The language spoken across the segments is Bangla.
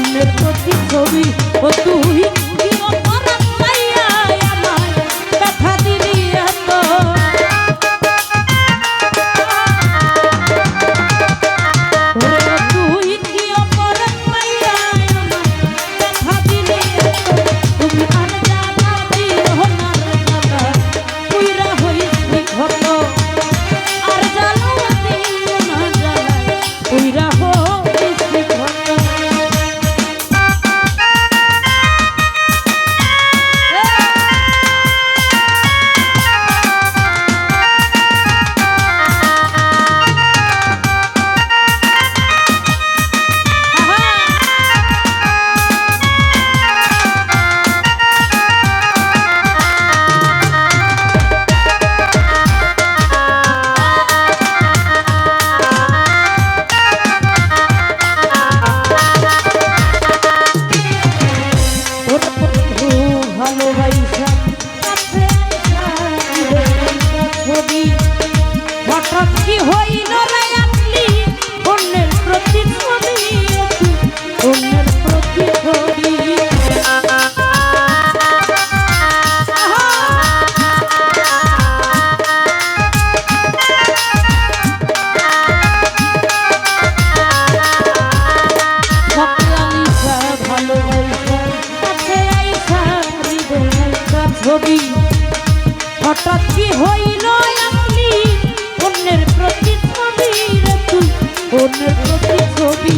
অন্যের প্রতি ছবি ও তুই ভালোবাসি। হঠাৎ কি হইল আপনি অন্যের প্রতি ছবি অন্যের প্রতি ছবি।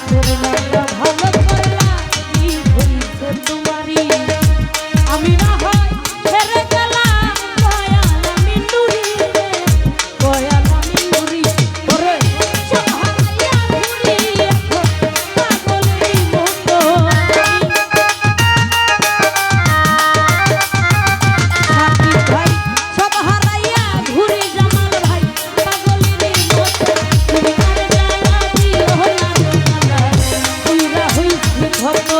ঠাকুর মন্ডপ ভক্ত